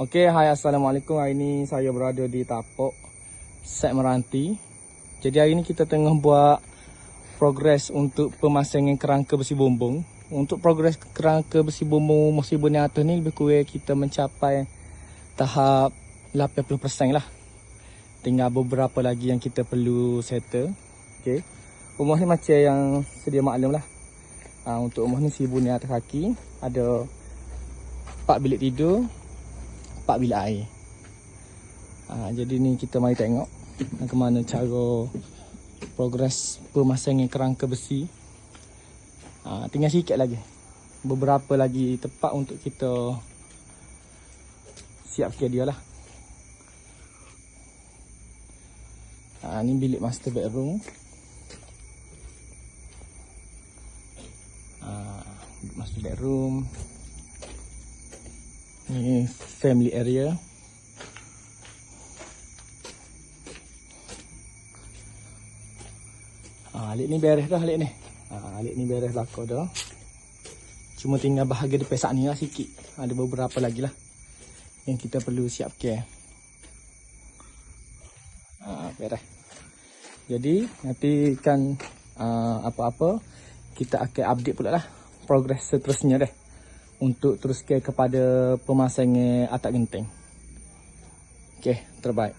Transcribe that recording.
Okey, hai Assalamualaikum. Hari ni saya berada di Tapok, Set Meranti. Jadi hari ni kita tengah buat progres untuk pemasangan kerangka besi bumbung. Untuk progres kerangka besi bumbung musibun yang atas ni lebih kurang kita mencapai tahap 80% lah. Tinggal beberapa lagi yang kita perlu settle. Okey. Rumah ni macam yang sedia maklum lah. Ha, untuk rumah ni seribu ni atas kaki. Ada 4 bilik tidur, 4 bilik air. Ha, jadi ni kita mari tengok bagaimana cara progres pemasangan kerangka besi. Ha, tinggal sikit lagi. Beberapa lagi tempat untuk kita siapkan dia lah. Ha, ni bilik master bedroom. Ha, master bedroom. Ni family area. Ha, alik ni beres dah alik ni. Ha, alik ni beres belakang dah. Cuma tinggal bahagian depan ni lah sikit. Ada beberapa lagi lah. Yang kita perlu siapkan. Ha, beres. Jadi nanti kan uh, apa-apa kita akan update pula lah progres seterusnya deh untuk teruskan kepada pemasangan atap genteng. Okey, terbaik.